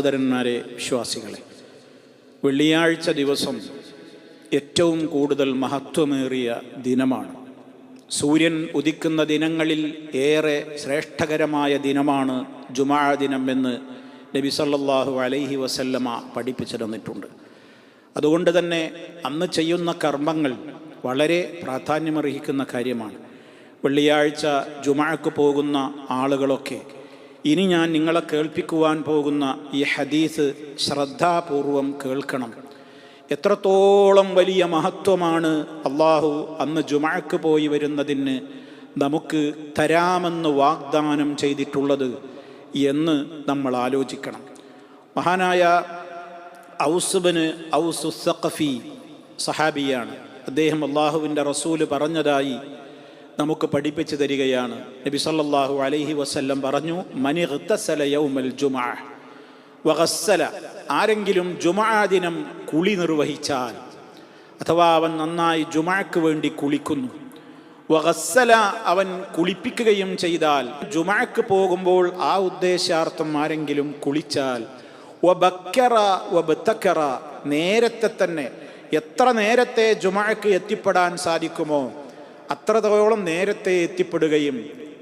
സഹോദരന്മാരെ വിശ്വാസികളെ വെള്ളിയാഴ്ച ദിവസം ഏറ്റവും കൂടുതൽ മഹത്വമേറിയ ദിനമാണ്. സൂര്യൻ ഉദിക്കുന്ന ദിനങ്ങളിൽ ഏറെ ശ്രേഷ്ഠകരമായ ദിനമാണ് ജുമാ ദിനം എന്ന് നബി സല്ലാഹു അലൈഹി വസല്ലമ പഠിപ്പിച്ചു തന്നിട്ടുണ്ട്. അതുകൊണ്ട് തന്നെ അന്ന് ചെയ്യുന്ന കർമ്മങ്ങൾ വളരെ പ്രാധാന്യമർഹിക്കുന്ന കാര്യമാണ്. വെള്ളിയാഴ്ച ജുമാക്ക് പോകുന്ന ആളുകളൊക്കെ ഇനി ഞാൻ നിങ്ങളെ കേൾപ്പിക്കുവാൻ പോകുന്ന ഈ ഹദീസ് ശ്രദ്ധാപൂർവം കേൾക്കണം. എത്രത്തോളം വലിയ മഹത്വമാണ് അള്ളാഹു അന്ന് ജുമാക്ക് പോയി വരുന്നതിന് നമുക്ക് തരാമെന്ന് വാഗ്ദാനം ചെയ്തിട്ടുള്ളത് എന്ന് നമ്മൾ ആലോചിക്കണം. മഹാനായ ഔസുബന് ഔസുസഖഫി സഹാബിയാണ്. അദ്ദേഹം അള്ളാഹുവിന്റെ റസൂൽ പറഞ്ഞതായി നമുക്ക് പഠിപ്പിച്ചു തരികയാണ്. നബി സല്ലാഹു അലൈഹി വസല്ലം പറഞ്ഞു മനി യൗമൽ ആരെങ്കിലും ജുമാദിനം കുളി നിർവഹിച്ചാൽ അഥവാ അവൻ നന്നായി ജുമാക്ക് വേണ്ടി കുളിക്കുന്നു വഹസ്സല അവൻ കുളിപ്പിക്കുകയും ചെയ്താൽ ജുമാക്ക് പോകുമ്പോൾ ആ ഉദ്ദേശാർത്ഥം ആരെങ്കിലും കുളിച്ചാൽ വബക്കറ വബത്തക്കറ നേരത്തെ തന്നെ എത്ര നേരത്തെ ജുമാക്ക് എത്തിപ്പെടാൻ സാധിക്കുമോ? അത്രത്തോളം നേരത്തെ എത്തിപ്പെടുകയും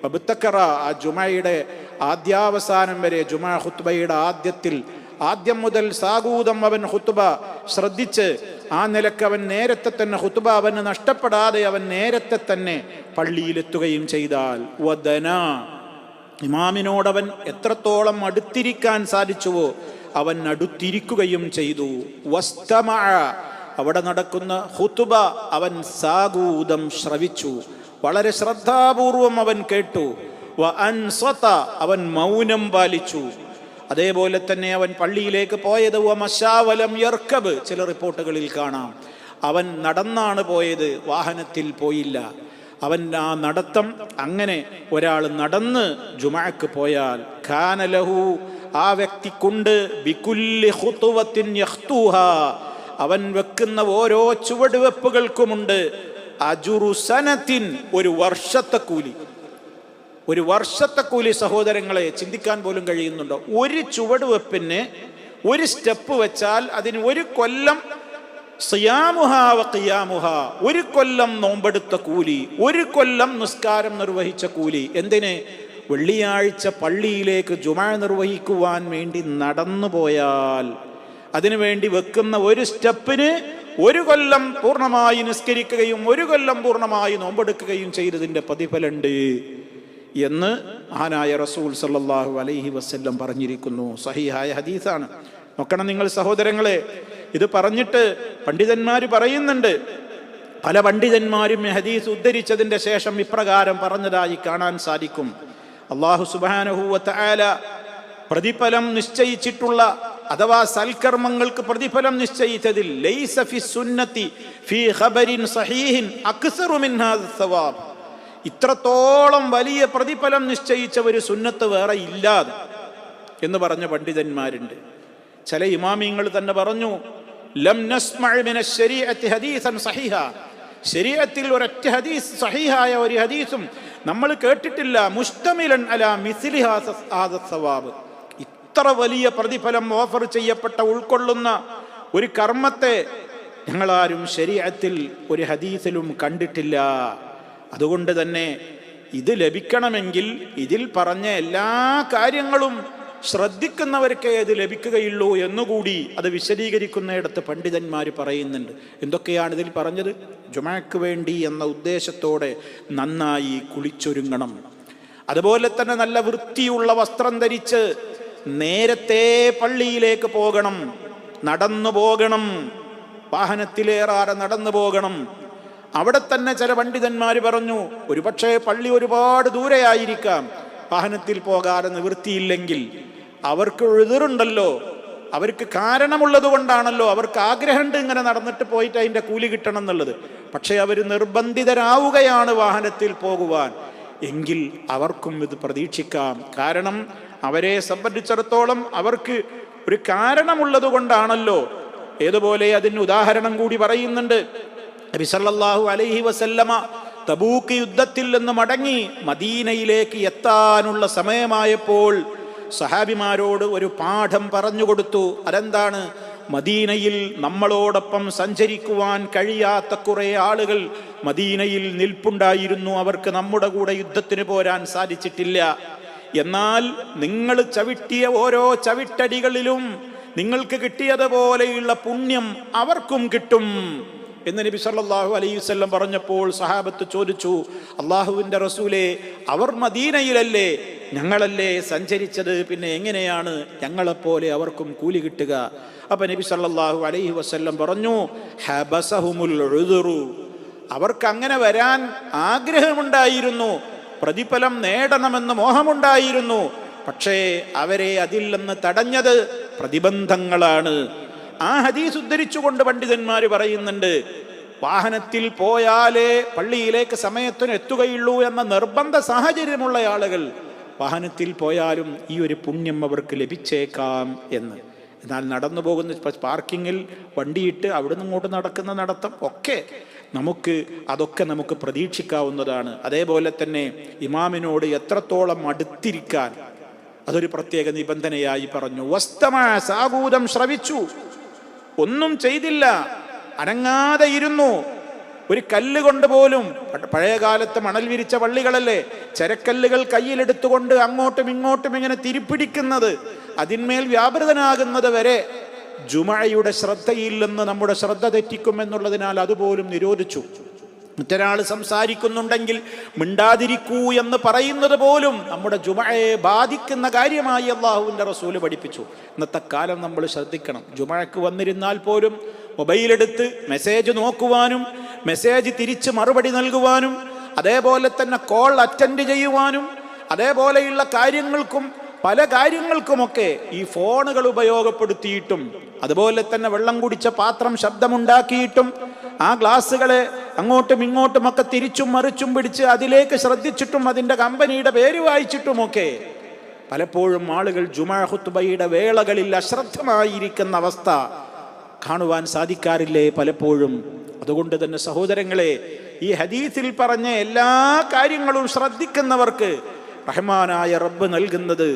പബുത്തക്കറ ആ ജുമയുടെ ആദ്യാവസാനം വരെ ജുമാ ഹുത്ബയുടെ ആദ്യത്തിൽ ആദ്യം മുതൽ സാഗൂതം അവൻ ഹുത്തുബ ശ്രദ്ധിച്ച് ആ നിലയ്ക്ക് അവൻ നേരത്തെ തന്നെ ഹുത്തുബ അവന് നഷ്ടപ്പെടാതെ അവൻ നേരത്തെ തന്നെ പള്ളിയിലെത്തുകയും ചെയ്താൽ വദന ഇമാമിനോടവൻ എത്രത്തോളം അടുത്തിരിക്കാൻ സാധിച്ചുവോ അവൻ അടുത്തിരിക്കുകയും ചെയ്തു. വസ്തമ അവിടെ നടക്കുന്ന ഹുത്തുബ അവൻ സാഗൂതം ശ്രവിച്ചു. വളരെ ശ്രദ്ധാപൂർവം അവൻ കേട്ടു. അവൻ മൗനം പാലിച്ചു. അതേപോലെ തന്നെ അവൻ പള്ളിയിലേക്ക് പോയത് മശാവലം യർക്കബ് ചില റിപ്പോർട്ടുകളിൽ കാണാം. അവൻ നടന്നാണ് പോയത് വാഹനത്തിൽ പോയില്ല. അവൻ ആ നടത്തം അങ്ങനെ ഒരാൾ നടന്ന് ജുമാക്ക് പോയാൽ ഖാനലഹു ആ വ്യക്തിക്കുണ്ട് ബിക്കുല്ലി ഹുത്തുവത്തിൻ യഖ്തൂഹാ. അവൻ വെക്കുന്ന ഓരോ ചുവടുവെപ്പുകൾക്കുമുണ്ട്. അജുറുസനത്തിൻ ഒരു വർഷത്തെ കൂലി. ഒരു വർഷത്തെ കൂലി സഹോദരങ്ങളെ ചിന്തിക്കാൻ പോലും കഴിയുന്നുണ്ടോ? ഒരു ചുവടുവെപ്പിന് ഒരു സ്റ്റെപ്പ് വെച്ചാൽ അതിന് ഒരു കൊല്ലം ഖിയാമുഹ ഒരു കൊല്ലം നോമ്പെടുത്ത കൂലി ഒരു കൊല്ലം നിസ്കാരം നിർവഹിച്ച കൂലി. എന്തിന്? വെള്ളിയാഴ്ച പള്ളിയിലേക്ക് ജുമാ നിർവഹിക്കുവാൻ വേണ്ടി നടന്നു പോയാൽ അതിനുവേണ്ടി വെക്കുന്ന ഒരു സ്റ്റെപ്പിന് ഒരു കൊല്ലം പൂർണമായി നിസ്കരിക്കുകയും ഒരു കൊല്ലം പൂർണമായി നോമ്പെടുക്കുകയും ചെയ്തതിന്റെ പ്രതിഫലുണ്ട് എന്ന് മഹാനായ റസൂൽ സല്ലാഹു അലൈഹി വസ്ല്ലം പറഞ്ഞിരിക്കുന്നു. സഹിഹായ ഹദീസാണ്. നോക്കണം നിങ്ങൾ സഹോദരങ്ങളെ ഇത് പറഞ്ഞിട്ട് പണ്ഡിതന്മാർ പറയുന്നുണ്ട്. പല പണ്ഡിതന്മാരും ഹദീസ് ഉദ്ധരിച്ചതിന്റെ ശേഷം ഇപ്രകാരം പറഞ്ഞതായി കാണാൻ സാധിക്കും. അള്ളാഹു സുബാനഹുവത്ത ആല പ്രതിഫലം നിശ്ചയിച്ചിട്ടുള്ള അഥവാ സൽക്കർമ്മങ്ങൾക്ക് പ്രതിഫലം നിശ്ചയിച്ചതിൽ ഇത്രത്തോളം വലിയ പ്രതിഫലം നിശ്ചയിച്ച ഒരു സുന്നത്ത് വേറെ ഇല്ലാതെ എന്ന് പറഞ്ഞ പണ്ഡിതന്മാരുണ്ട്. ചില ഇമാമിങ്ങൾ തന്നെ പറഞ്ഞു ലം ശരീഅത്തിൽ ഒരൊറ്റ ഹദീസ് സഹിഹായ ഒരു ഹദീസും നമ്മൾ കേട്ടിട്ടില്ല. മുസ്തമിലൻ അല മിസിലി സവാബ് ഇത്ര വലിയ പ്രതിഫലം ഓഫർ ചെയ്യപ്പെട്ട ഉൾക്കൊള്ളുന്ന ഒരു കർമ്മത്തെ ഞങ്ങളാരും ശരീരത്തിൽ ഒരു ഹദീസിലും കണ്ടിട്ടില്ല. അതുകൊണ്ട് തന്നെ ഇത് ലഭിക്കണമെങ്കിൽ ഇതിൽ പറഞ്ഞ എല്ലാ കാര്യങ്ങളും ശ്രദ്ധിക്കുന്നവർക്കേ അത് ലഭിക്കുകയുള്ളൂ എന്നുകൂടി അത് വിശദീകരിക്കുന്നിടത്ത് പണ്ഡിതന്മാർ പറയുന്നുണ്ട്. എന്തൊക്കെയാണ് ഇതിൽ പറഞ്ഞത്? ജുമാക്ക് വേണ്ടി എന്ന ഉദ്ദേശത്തോടെ നന്നായി കുളിച്ചൊരുങ്ങണം. അതുപോലെ തന്നെ നല്ല വൃത്തിയുള്ള വസ്ത്രം ധരിച്ച് നേരത്തെ പള്ളിയിലേക്ക് പോകണം നടന്നു പോകണം വാഹനത്തിലേറാതെ നടന്നു പോകണം. അവിടെ തന്നെ ചില പണ്ഡിതന്മാർ പറഞ്ഞു ഒരുപക്ഷെ പള്ളി ഒരുപാട് ദൂരെയായിരിക്കാം വാഹനത്തിൽ പോകാതെ നിവൃത്തിയില്ലെങ്കിൽ. അവർക്ക് എഴുതിറുണ്ടല്ലോ അവർക്ക് കാരണമുള്ളത് കൊണ്ടാണല്ലോ അവർക്ക് ആഗ്രഹമുണ്ട് ഇങ്ങനെ നടന്നിട്ട് പോയിട്ട് അതിന്റെ കൂലി കിട്ടണം എന്നുള്ളത്. പക്ഷേ അവർ നിർബന്ധിതരാവുകയാണ് വാഹനത്തിൽ പോകുവാൻ. എങ്കിൽ അവർക്കും ഇത് പ്രതീക്ഷിക്കാം. കാരണം അവരെ സംബന്ധിച്ചിടത്തോളം അവർക്ക് ഒരു കാരണമുള്ളത് കൊണ്ടാണല്ലോ ഏതുപോലെ അതിന് ഉദാഹരണം കൂടി പറയുന്നുണ്ട്. നബി സല്ലല്ലാഹു അലൈഹി വസല്ലമ തബൂക്ക് യുദ്ധത്തിൽ നിന്ന് മടങ്ങി മദീനയിലേക്ക് എത്താനുള്ള സമയമായപ്പോൾ സഹാബിമാരോട് ഒരു പാഠം പറഞ്ഞു കൊടുത്തു. അതെന്താണ്? മദീനയിൽ നമ്മളോടൊപ്പം സഞ്ചരിക്കുവാൻ കഴിയാത്ത കുറേ ആളുകൾ മദീനയിൽ നിൽപ്പുണ്ടായിരുന്നു. അവർക്ക് നമ്മുടെ കൂടെ യുദ്ധത്തിന് പോരാൻ സാധിച്ചിട്ടില്ല. എന്നാൽ നിങ്ങൾ ചവിട്ടിയ ഓരോ ചവിട്ടടികളിലും നിങ്ങൾക്ക് കിട്ടിയതുപോലെയുള്ള പുണ്യം അവർക്കും കിട്ടും. എന്ന് നബി സല്ലാഹു അലൈഹി വസല്ലം പറഞ്ഞപ്പോൾ സഹാബത്ത് ചോദിച്ചു അള്ളാഹുവിന്റെ റസൂലെ അവർ മദീനയിലല്ലേ? ഞങ്ങളല്ലേ സഞ്ചരിച്ചത്? പിന്നെ എങ്ങനെയാണ് ഞങ്ങളെപ്പോലെ അവർക്കും കൂലി കിട്ടുക? അപ്പൊ നബി സല്ലാഹു അലൈഹി വസ്ല്ലം പറഞ്ഞു ഹബസഹുമുൽ അവർക്ക് അങ്ങനെ വരാൻ ആഗ്രഹമുണ്ടായിരുന്നു. പ്രതിഫലം നേടണമെന്ന് മോഹമുണ്ടായിരുന്നു. പക്ഷേ അവരെ അതിൽ നിന്ന് തടഞ്ഞത് പ്രതിബന്ധങ്ങളാണ്. ആ ഹദീസ് ഉദ്ധരിച്ചുകൊണ്ട് പണ്ഡിതന്മാർ പറയുന്നുണ്ട് വാഹനത്തിൽ പോയാലേ പള്ളിയിലേക്ക് സമയത്തിന് എത്തുകയുള്ളൂ എന്ന നിർബന്ധ സാഹചര്യമുള്ള ആളുകൾ വാഹനത്തിൽ പോയാലും ഈ ഒരു പുണ്യം അവർക്ക് ലഭിച്ചേക്കാം എന്ന്. എന്നാൽ നടന്നു പോകുന്ന പാർക്കിങ്ങിൽ വണ്ടിയിട്ട് അവിടുന്ന് ഇങ്ങോട്ട് നടക്കുന്ന നടത്തം ഒക്കെ നമുക്ക് അതൊക്കെ നമുക്ക് പ്രതീക്ഷിക്കാവുന്നതാണ്. അതേപോലെ തന്നെ ഇമാമിനോട് എത്രത്തോളം അടുത്തിരിക്കാൻ അതൊരു പ്രത്യേക നിബന്ധനയായി പറഞ്ഞു. വസ്തമായ സാഗൂതം ശ്രവിച്ചു. ഒന്നും ചെയ്തില്ല. അനങ്ങാതെ ഇരുന്നു. ഒരു കല്ല് കൊണ്ട് പോലും പഴയ കാലത്ത് മണൽ വിരിച്ച പള്ളികളല്ലേ ചരക്കല്ലുകൾ കയ്യിലെടുത്തുകൊണ്ട് അങ്ങോട്ടും ഇങ്ങോട്ടും ഇങ്ങനെ തിരിപ്പിടിക്കുന്നത് അതിന്മേൽ വ്യാപൃതനാകുന്നത് വരെ ജുമഴയുടെ ശ്രദ്ധയില്ലെന്ന് നമ്മുടെ ശ്രദ്ധ തെറ്റിക്കുമെന്നുള്ളതിനാൽ അതുപോലും നിരോധിച്ചു. മറ്റൊരാൾ സംസാരിക്കുന്നുണ്ടെങ്കിൽ മിണ്ടാതിരിക്കൂ എന്ന് പറയുന്നത് പോലും നമ്മുടെ ജുമഴയെ ബാധിക്കുന്ന കാര്യമായി അള്ളാഹുവിന്റെ റസൂൽ പഠിപ്പിച്ചു. ഇന്നത്തെ കാലം നമ്മൾ ശ്രദ്ധിക്കണം. ജുമഴക്ക് വന്നിരുന്നാൽ പോലും മൊബൈലെടുത്ത് മെസ്സേജ് നോക്കുവാനും മെസ്സേജ് തിരിച്ച് മറുപടി നൽകുവാനും അതേപോലെ തന്നെ കോൾ അറ്റൻഡ് ചെയ്യുവാനും അതേപോലെയുള്ള കാര്യങ്ങൾക്കും പല കാര്യങ്ങൾക്കുമൊക്കെ ഈ ഫോണുകൾ ഉപയോഗപ്പെടുത്തിയിട്ടും അതുപോലെ തന്നെ വെള്ളം കുടിച്ച പാത്രം ശബ്ദമുണ്ടാക്കിയിട്ടും ആ ഗ്ലാസ്സുകളെ അങ്ങോട്ടും ഇങ്ങോട്ടും ഒക്കെ തിരിച്ചും മറിച്ചും പിടിച്ച് അതിലേക്ക് ശ്രദ്ധിച്ചിട്ടും അതിന്റെ കമ്പനിയുടെ പേര് വായിച്ചിട്ടുമൊക്കെ പലപ്പോഴും ആളുകൾ ജുമാ ഹുത്തുബയുടെ വേളകളിൽ അശ്രദ്ധമായിരിക്കുന്ന അവസ്ഥ കാണുവാൻ സാധിക്കാറില്ലേ പലപ്പോഴും. അതുകൊണ്ട് തന്നെ സഹോദരങ്ങളെ ഈ ഹദീസിൽ പറഞ്ഞ എല്ലാ കാര്യങ്ങളും ശ്രദ്ധിക്കുന്നവർക്ക് റഹ്മാനായ റബ്ബ് നൽകുന്നത്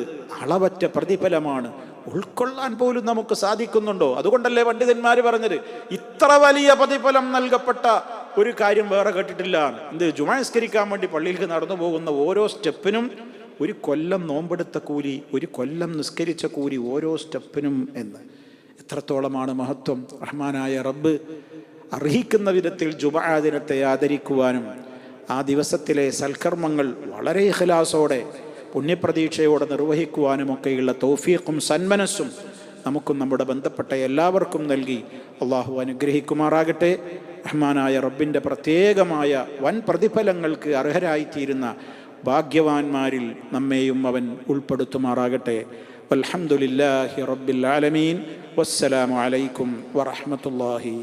അളവറ്റ പ്രതിഫലമാണ്. ഉൾക്കൊള്ളാൻ പോലും നമുക്ക് സാധിക്കുന്നുണ്ടോ? അതുകൊണ്ടല്ലേ പണ്ഡിതന്മാർ പറഞ്ഞത്. ഇത്ര വലിയ പ്രതിഫലം നൽകപ്പെട്ട ഒരു കാര്യം വേറെ കേട്ടിട്ടില്ല. എന്ത് ജുമാസ്കരിക്കാൻ വേണ്ടി പള്ളിയിലേക്ക് നടന്നു പോകുന്ന ഓരോ സ്റ്റെപ്പിനും ഒരു കൊല്ലം നോമ്പെടുത്ത കൂലി ഒരു കൊല്ലം നിസ്കരിച്ച കൂലി ഓരോ സ്റ്റെപ്പിനും എന്ന്. എത്രത്തോളമാണ് മഹത്വം. റഹ്മാനായ റബ്ബ് അർഹിക്കുന്ന വിധത്തിൽ ജുമാ ദിനത്തെ ആദരിക്കുവാനും ആ ദിവസത്തിലെ സൽക്കർമ്മങ്ങൾ വളരെ ഇഖലാസോടെ പുണ്യപ്രതീക്ഷയോടെ നിർവഹിക്കുവാനുമൊക്കെയുള്ള തൗഫീഖും സന്മനസ്സും നമുക്കും നമ്മുടെ ബന്ധപ്പെട്ട എല്ലാവർക്കും നൽകി അള്ളാഹു അനുഗ്രഹിക്കുമാറാകട്ടെ. റഹ്മാനായ റബ്ബിന്റെ പ്രത്യേകമായ വൻ പ്രതിഫലങ്ങൾക്ക് അർഹരായിത്തീരുന്ന ഭാഗ്യവാന്മാരിൽ നമ്മെയും അവൻ ഉൾപ്പെടുത്തുമാറാകട്ടെ. അലഹമുല്ലാഹി റബ്ബിൽ ആലമീൻ. വസ്സലാമലൈക്കും വറഹമത്തല്ലാഹി